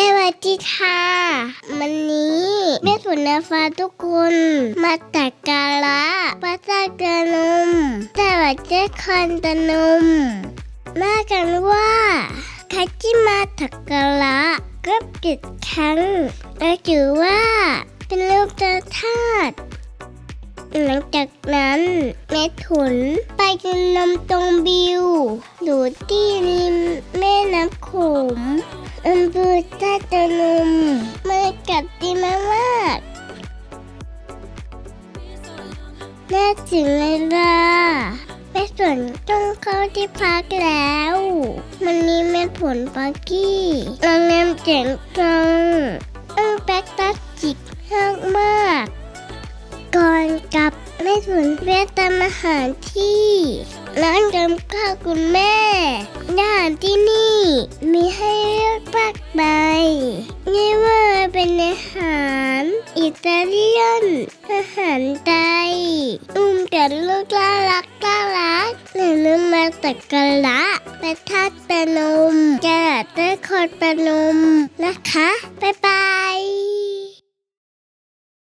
สวัสดีค่ะวันนี้แม่สุนฟ้าทุกคนมาตักการะพระเจ้ากระนมสวัสดีคนตะนมมากันว่าใครที่มาตักการะก็ผิดครั้งและถือว่าเป็นรูปตาธาตุ หลังจากนั้นแม่ถุนไปกินนมตรงบิวอยู่ที่ริมแม่น้ำโขงอำเภอท่าตะนมเมื่อกัดดีมามากแม่ถึงเวลาแม่ส่วนต้องเข้าที่พักแล้วมันนี้แม่ผลปากี้โรงแรมเจ๋งจัง ลับแม่ส่วนแวะตามอาหารที่ร้านกำข้าวคุณแม่อาหารที่นี่ มีให้เลือกมากมายไม่ว่าเป็นอาหารอิตาเลียน อาหารไทยอุ้มแต่ลูกน่ารักน่ารักหรือลืมมาตักกะละไปทัดประนมจะได้คนประนมนะคะ บ๊ายบาย